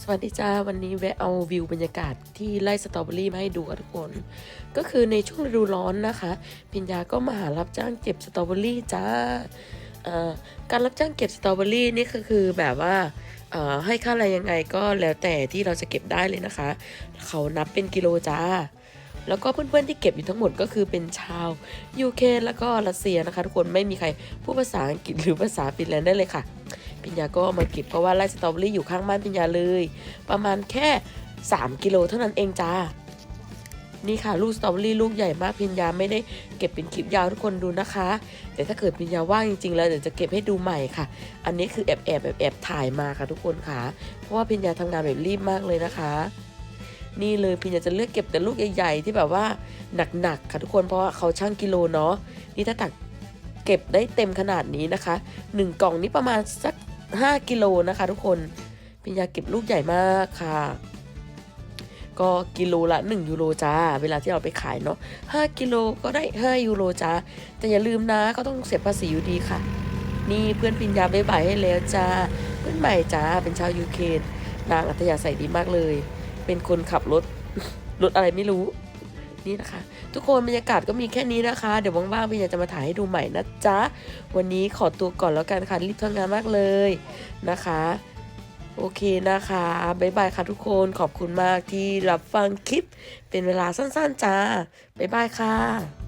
สวัสดีจ้าวันนี้แวะเอาวิวบรรยากาศที่ไร่สตรอเบอรี่มาให้ดูกันทุกคน ก็คือในช่วงฤดูร้อนนะคะ พิญญาก็มาหารับจ้างเก็บสตรอเบอรี่จ้าการรับจ้างเก็บสตรอเบอรี่นี่ก็คือแบบว่าให้ค่าอะไรยังไงก็แล้วแต่ที่เราจะเก็บได้เลยนะคะ เขานับเป็นกิโลจ้า แล้วก็เพื่อนๆที่เก็บอยู่ทั้งหมดก็คือเป็นชาวยูเครนแล้วก็รัสเซียนะคะ ทุกคนไม่มีใครพูดภาษาอังกฤษหรือภาษาฟินแลนด์ได้เลยค่ะ ปิญญาก็เอามาเก็บเพราะว่าไร่สตรอเบอรี่อยู่ข้างบ้านปิญญาเลย ประมาณแค่ 3 กิโลเท่านั้นเองจ้านี่ค่ะลูกสตรอเบอรี่ลูกใหญ่มากพิญญาไม่ได้เก็บเป็นคลิปยาวทุกคนดูนะคะ แต่ถ้าเกิดพิญญาว่างจริงๆ แล้วเดี๋ยวจะเก็บให้ดูใหม่ค่ะ อันนี้คือแอบแอบแอบแอบถ่ายมาค่ะทุกคนค่ะ เพราะว่าพิญญาทำงานแบบรีบมากเลยนะคะ นี่เลยพิญญาจะเลือกเก็บแต่ลูกใหญ่ๆ ที่แบบว่าหนักๆค่ะทุกคนเพราะว่าเขาช่างกิโลเนาะนี่ถ้าตักเก็บได้เต็มขนาดนี้นะคะหนึ่งกล่องนี้ประมาณสัก 5กิโลนะคะ ทุกคนพิญญาเก็บลูกใหญ่มากค่ะ ก็กิโลละ 1 ยูโรจ้า เวลาที่เราไปขายเนาะ5กิโลก็ได้ 5 ยูโรจ้า แต่อย่าลืมนะก็ต้องเสียภาษีอยู่ดีค่ะ นี่เพื่อนพิญญาบ๊ายบายให้แล้วจ้า เพื่อนใหม่จ้า เป็นชาวยูเคนนางอัธยาศัยดีมากเลย เป็นคนขับรถรถอะไรไม่รู้ นี่นะคะ ทุกคนบรรยากาศก็มีแค่นี้นะคะ เดี๋ยวว่างๆพี่อยากจะมาถ่ายให้ดูใหม่นะจ๊ะ วันนี้ขอตัวก่อนแล้วกันค่ะรีบทำงานมากเลยนะคะ โอเคนะคะบ๊ายบายค่ะทุกคนขอบคุณมากที่รับฟังคลิปเป็นเวลาสั้นๆจ้าบ๊ายบายค่ะ